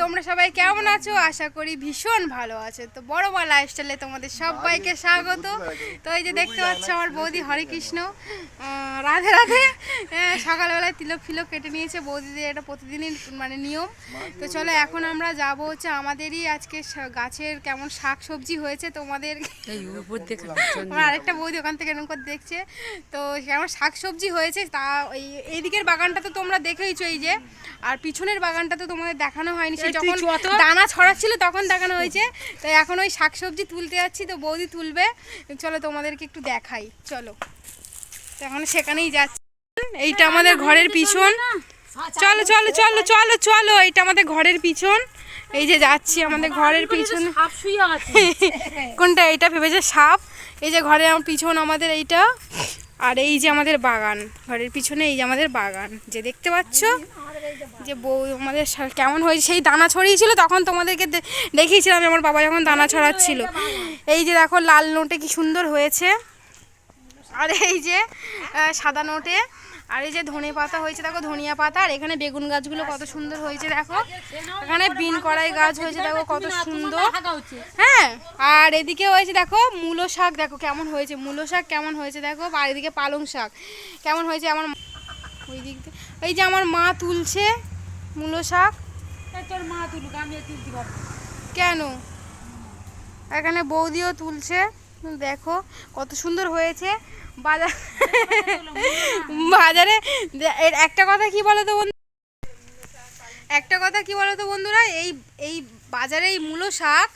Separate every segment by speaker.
Speaker 1: তোমরা সবাই কেমন আছো আশা করি ভীষণ ভালো আছো তো বড় মা লাইফস্টাইলে তোমাদের সবাইকে স্বাগত তো এই যে দেখতে পাচ্ছ আমার বৌদি হরে কৃষ্ণ রাধে রাধে সকালবেলায় তিলক ফিলক কেটে নিয়েছে বৌদিদের এটা প্রতিদিনই মানে নিয়ম তো চলো এখন আমরা যাব হচ্ছে আমাদেরই আজকে গাছের কেমন শাক সবজি হয়েছে তোমাদের আমার আরেকটা বৌদি ওখান থেকে এরকম করে দেখছে তো কেমন শাক সবজি হয়েছে তা এই এইদিকের বাগানটা তো তোমরা দেখেইছো এই যে আর পিছনের বাগানটা তো তোমাদের দেখানো হয়নি সে যখন দানা ছড়াচ্ছিল তখন দেখানো হয়েছে তাই এখন ওই শাকসবজি তুলতে যাচ্ছি তো বৌদি তুলবে চলো তোমাদেরকে একটু দেখাই চলো এখন সেখানেই যাচ্ছি এইটা হ্যাঁ, আমাদের ঘরের পিছন আচ্ছা, চলো চলো চলো আচ্ছা। চলো চলো এইটা আমাদের ঘরের পিছন এই যে যাচ্ছি আমাদের ঘরের পিছন কোনটা এটা ভেবেছে সাপ এই যে ঘরে আমার পিছন আমাদের এইটা আর এই যে আমাদের বাগান ঘরের পিছনে এই যে আমাদের বাগান যে দেখতে পাচ্ছ যে বউ আমাদের কেমন হয়েছে সেই দানা ছড়িয়েছিল তখন তোমাদেরকে দেখিয়েছিলাম আমার বাবা যখন দানা ছড়াচ্ছিল এই যে দেখো লাল নোটে কি সুন্দর হয়েছে আর এই যে সাদা নোটে আর এই যে ধনে পাতা হয়েছে দেখো ধনিয়া পাতা আর এখানে বেগুন গাছগুলো কত সুন্দর হয়েছে দেখো এখানে বিন কড়াই গাছ হয়েছে দেখো কত সুন্দর হ্যাঁ আর এদিকে হয়েছে দেখো মূলো শাক দেখো কেমন হয়েছে মূলো শাক কেমন হয়েছে দেখো আর এদিকে পালং শাক কেমন হয়েছে আমার ওই দিক দিয়ে এই যে আমার মা তুলছে মূলো শাক
Speaker 2: তোর মা তুলুক আমি তুলতে পারবো
Speaker 1: কেন এখানে বৌদিও তুলছে দেখো কত সুন্দর হয়েছে বাজার বাজারে একটা কথা কি বলো তো বন্ধু একটা কথা কি বলো তো বন্ধুরা এই এই বাজারে এই মূলো শাক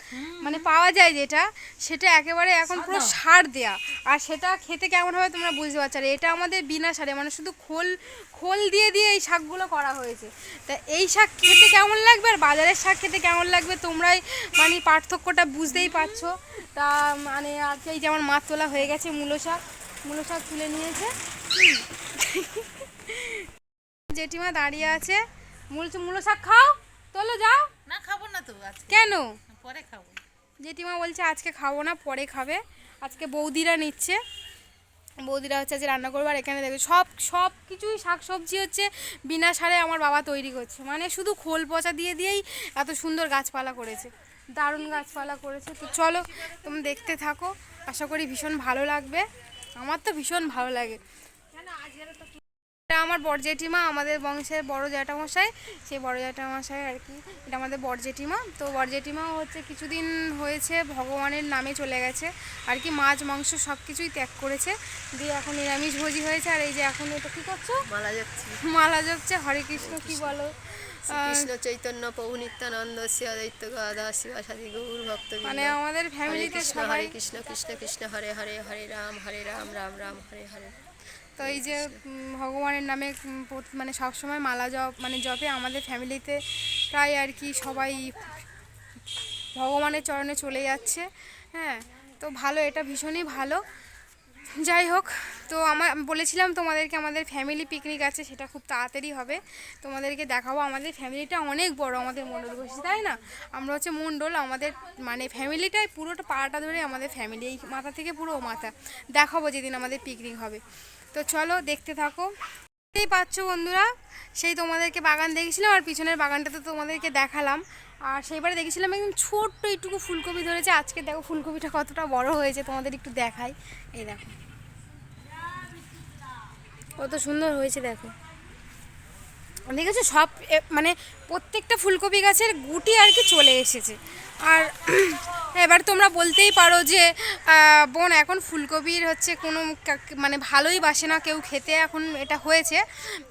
Speaker 1: মানে পাওয়া যায় যেটা সেটা একেবারে এখন পুরো সার দেয়া আর সেটা খেতে কেমন হবে তোমরা বুঝতে পারছো আর এটা আমাদের বিনা সারে মানে শুধু খোল খোল দিয়ে দিয়ে এই শাকগুলো করা হয়েছে তা এই শাক খেতে কেমন লাগবে আর বাজারের শাক খেতে কেমন লাগবে তোমরাই মানে পার্থক্যটা বুঝতেই পারছো তা মানে আজকে এই যেমন মাছ তোলা হয়ে গেছে মূলো শাক মূলো শাক তুলে নিয়েছে জেঠিমা দাঁড়িয়ে আছে মূল মূলো শাক খাও তোলো যাও কেন পরে খাবো জেঠিমা বলছে আজকে খাবো না পরে খাবে আজকে বৌদিরা নিচ্ছে বৌদিরা হচ্ছে আজকে রান্না করবো আর এখানে দেখবে সব সব কিছুই শাকসবজি হচ্ছে বিনা সারে আমার বাবা তৈরি করছে মানে শুধু খোল পচা দিয়ে দিয়েই এত সুন্দর গাছপালা করেছে দারুণ গাছপালা করেছে তো চলো তুমি দেখতে থাকো আশা করি ভীষণ ভালো লাগবে আমার তো ভীষণ ভালো লাগে এটা আমার বড় জেঠিমা আমাদের বংশের বড় জ্যাঠামশাই সেই বড় জ্যাঠামশাই আর কি এটা আমাদের বড় তো বড় হচ্ছে কিছুদিন হয়েছে ভগবানের নামে চলে গেছে আর কি মাছ মাংস সব কিছুই ত্যাগ করেছে দিয়ে এখন নিরামিষ ভোজি হয়েছে আর এই যে এখন এটা কী করছো মালা যাচ্ছে মালা যাচ্ছে হরে কৃষ্ণ কী বলো চৈতন্য প্রভু নিত্যানন্দ শিবাদৈত্য গদা শিবাসাদি গৌর ভক্ত মানে আমাদের ফ্যামিলিতে সবাই কৃষ্ণ কৃষ্ণ কৃষ্ণ হরে হরে হরে রাম হরে রাম রাম রাম হরে হরে তো এই যে ভগবানের নামে মানে সবসময় মালা জপ মানে জপে আমাদের ফ্যামিলিতে প্রায় আর কি সবাই ভগবানের চরণে চলে যাচ্ছে হ্যাঁ তো ভালো এটা ভীষণই ভালো যাই হোক তো আমার বলেছিলাম তোমাদেরকে আমাদের ফ্যামিলি পিকনিক আছে সেটা খুব তাড়াতাড়ি হবে তোমাদেরকে দেখাবো আমাদের ফ্যামিলিটা অনেক বড় আমাদের মণ্ডল বসে তাই না আমরা হচ্ছে মণ্ডল আমাদের মানে ফ্যামিলিটাই পুরোটা পাড়াটা ধরে আমাদের ফ্যামিলি এই মাথা থেকে পুরো মাথা দেখাবো যেদিন আমাদের পিকনিক হবে তো চলো দেখতে থাকো এই পাচ্ছ বন্ধুরা সেই তোমাদেরকে বাগান দেখেছিলাম আর পিছনের বাগানটা তো তোমাদেরকে দেখালাম আর সেইবারে দেখেছিলাম একদম ছোট্ট এইটুকু ফুলকপি ধরেছে আজকে দেখো ফুলকপিটা কতটা বড় হয়েছে তোমাদের একটু দেখাই এই দেখো কত সুন্দর হয়েছে দেখো দেখেছো সব মানে প্রত্যেকটা ফুলকপি গাছের গুটি আর কি চলে এসেছে আর এবার তোমরা বলতেই পারো যে বোন এখন ফুলকপির হচ্ছে কোনো মানে ভালোই বাসে না কেউ খেতে এখন এটা হয়েছে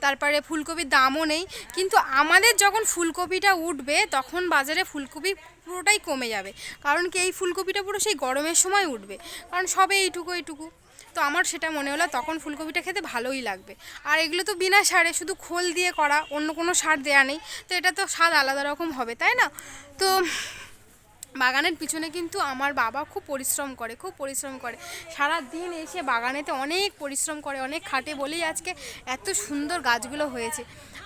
Speaker 1: তারপরে ফুলকপির দামও নেই কিন্তু আমাদের যখন ফুলকপিটা উঠবে তখন বাজারে ফুলকপি পুরোটাই কমে যাবে কারণ কি এই ফুলকপিটা পুরো সেই গরমের সময় উঠবে কারণ সবে এইটুকু এইটুকু তো আমার সেটা মনে হলো তখন ফুলকপিটা খেতে ভালোই লাগবে আর এগুলো তো বিনা সারে শুধু খোল দিয়ে করা অন্য কোনো সার দেয়া নেই তো এটা তো স্বাদ আলাদা রকম হবে তাই না তো বাগানের পিছনে কিন্তু আমার বাবা খুব পরিশ্রম করে খুব পরিশ্রম করে সারা দিন এসে বাগানেতে অনেক পরিশ্রম করে অনেক খাটে বলেই আজকে এত সুন্দর গাছগুলো হয়েছে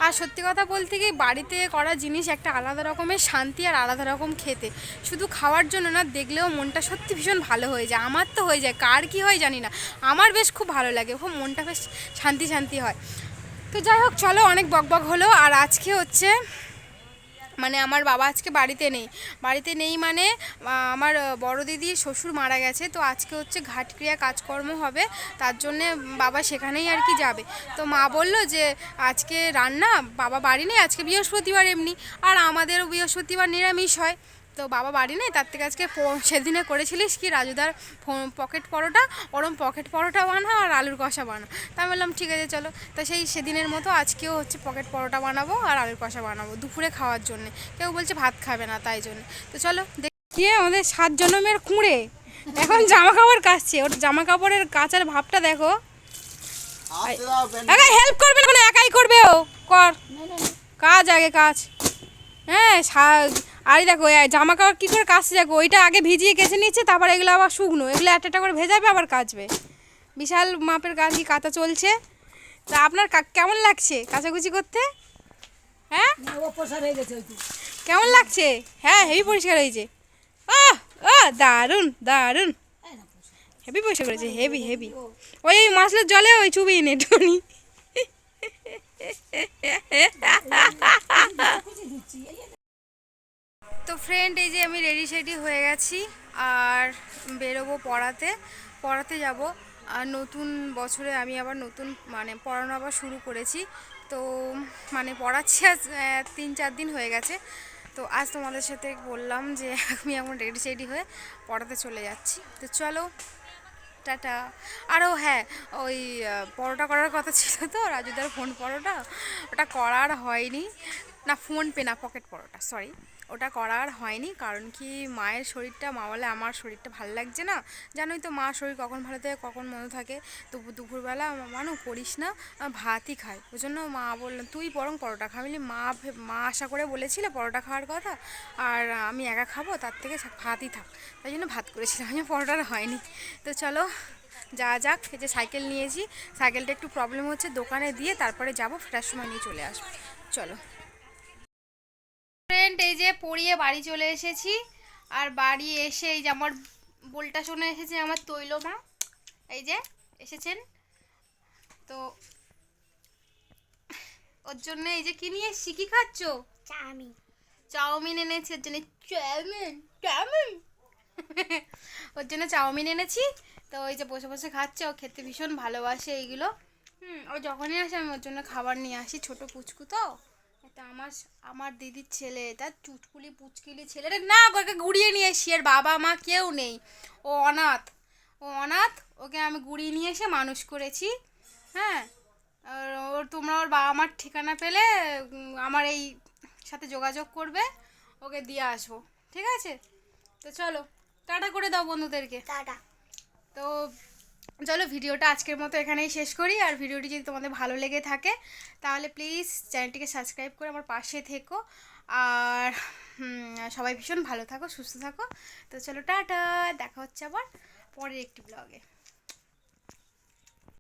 Speaker 1: আর সত্যি কথা বলতে গিয়ে বাড়িতে করা জিনিস একটা আলাদা রকমের শান্তি আর আলাদা রকম খেতে শুধু খাওয়ার জন্য না দেখলেও মনটা সত্যি ভীষণ ভালো হয়ে যায় আমার তো হয়ে যায় কার কি হয় জানি না আমার বেশ খুব ভালো লাগে খুব মনটা বেশ শান্তি শান্তি হয় তো যাই হোক চলো অনেক বকবক হলো আর আজকে হচ্ছে মানে আমার বাবা আজকে বাড়িতে নেই বাড়িতে নেই মানে আমার বড় দিদি শ্বশুর মারা গেছে তো আজকে হচ্ছে ঘাটক্রিয়া কাজকর্ম হবে তার জন্যে বাবা সেখানেই আর কি যাবে তো মা বলল যে আজকে রান্না বাবা বাড়ি নেই আজকে বৃহস্পতিবার এমনি আর আমাদেরও বৃহস্পতিবার নিরামিষ হয় তো বাবা বাড়ি নেই তার থেকে আজকে সেদিনে করেছিলিস কি রাজুদার পকেট পরোটা ওরম পকেট পরোটা বানা আর আলুর কষা বানা তা আমি বললাম ঠিক আছে চলো তো সেই সেদিনের মতো আজকেও হচ্ছে পকেট পরোটা বানাবো আর আলুর কষা বানাবো দুপুরে খাওয়ার জন্যে কেউ বলছে ভাত খাবে না তাই জন্য তো চলো দেখিয়ে আমাদের সাত জনমের কুঁড়ে এখন জামা কাপড় কাচছে ওর জামা কাপড়ের কাচার ভাবটা দেখো হেল্প করবে না একাই করবে ও কর কাজ আগে কাজ হ্যাঁ আর দেখো জামা কাপড় কী করে কাচছে দেখো ওইটা আগে ভিজিয়ে কেচে নিচ্ছে তারপর এগুলো আবার শুকনো এগুলো একটা একটা করে ভেজাবে আবার কাচবে বিশাল মাপের কাজই কাতা চলছে তা আপনার কেমন লাগছে কাচাকুচি করতে হ্যাঁ কেমন লাগছে হ্যাঁ হেভি পরিষ্কার হয়েছে ও ও দারুণ দারুণ হেভি পরিষ্কার করেছে হেভি হেভি ওই ওই মাছলের জলে ওই চুবি এনে টনি তো ফ্রেন্ড এই যে আমি রেডি সেডি হয়ে গেছি আর বেরোবো পড়াতে পড়াতে যাব আর নতুন বছরে আমি আবার নতুন মানে পড়ানো আবার শুরু করেছি তো মানে পড়াচ্ছি আজ তিন চার দিন হয়ে গেছে তো আজ তোমাদের সাথে বললাম যে আমি এখন রেডি সেডি হয়ে পড়াতে চলে যাচ্ছি তো চলো টাটা আরও হ্যাঁ ওই পরোটা করার কথা ছিল তো রাজুদার ফোন পরোটা ওটা করার হয়নি না ফোন পে না পকেট পরোটা সরি ওটা করা আর হয়নি কারণ কি মায়ের শরীরটা মা বলে আমার শরীরটা ভালো লাগছে না জানোই তো মা শরীর কখন ভালো থাকে কখন মনে থাকে তো দুপুরবেলা মানু করিস না ভাতই খায় ওই জন্য মা বলল তুই বরং পরোটা বলি মা মা আশা করে বলেছিল পরোটা খাওয়ার কথা আর আমি একা খাবো তার থেকে ভাতই থাক তাই জন্য ভাত করেছিলাম আমি পরোটার হয়নি তো চলো যা যাক এই যে সাইকেল নিয়েছি সাইকেলটা একটু প্রবলেম হচ্ছে দোকানে দিয়ে তারপরে যাবো ফেরার সময় নিয়ে চলে আসবো চলো ফ্রেন্ড এই যে পড়িয়ে বাড়ি চলে এসেছি আর বাড়ি এসে এই যে আমার বোলটা শুনে এসেছে আমার তৈল মা এই যে এসেছেন তো ওর জন্য এই যে কি নিয়ে এসছি কি খাচ্ছ চাউমিন চাউমিন এনেছি ওর জন্য চাউমিন চাউমিন ওর জন্য চাউমিন এনেছি তো ওই যে বসে বসে খাচ্ছে ও খেতে ভীষণ ভালোবাসে এইগুলো হুম ও যখনই আসে আমি ওর জন্য খাবার নিয়ে আসি ছোট পুচকু তো তা আমার আমার দিদির ছেলে তার চুটকুলি পুচকিলি ছেলেটা না ওকে গুড়িয়ে নিয়ে এসি আর বাবা মা কেউ নেই ও অনাথ ও অনাথ ওকে আমি গুড়িয়ে নিয়ে এসে মানুষ করেছি হ্যাঁ ওর তোমরা ওর বাবা মার ঠিকানা পেলে আমার এই সাথে যোগাযোগ করবে ওকে দিয়ে আসবো ঠিক আছে তো চলো টাটা করে দাও বন্ধুদেরকে টাটা তো চলো ভিডিওটা আজকের মতো এখানেই শেষ করি আর ভিডিওটি যদি তোমাদের ভালো লেগে থাকে তাহলে প্লিজ চ্যানেলটিকে সাবস্ক্রাইব করে আমার পাশে থেকো আর সবাই ভীষণ ভালো থাকো সুস্থ থাকো তো চলো টাটা দেখা হচ্ছে আবার পরের একটি ব্লগে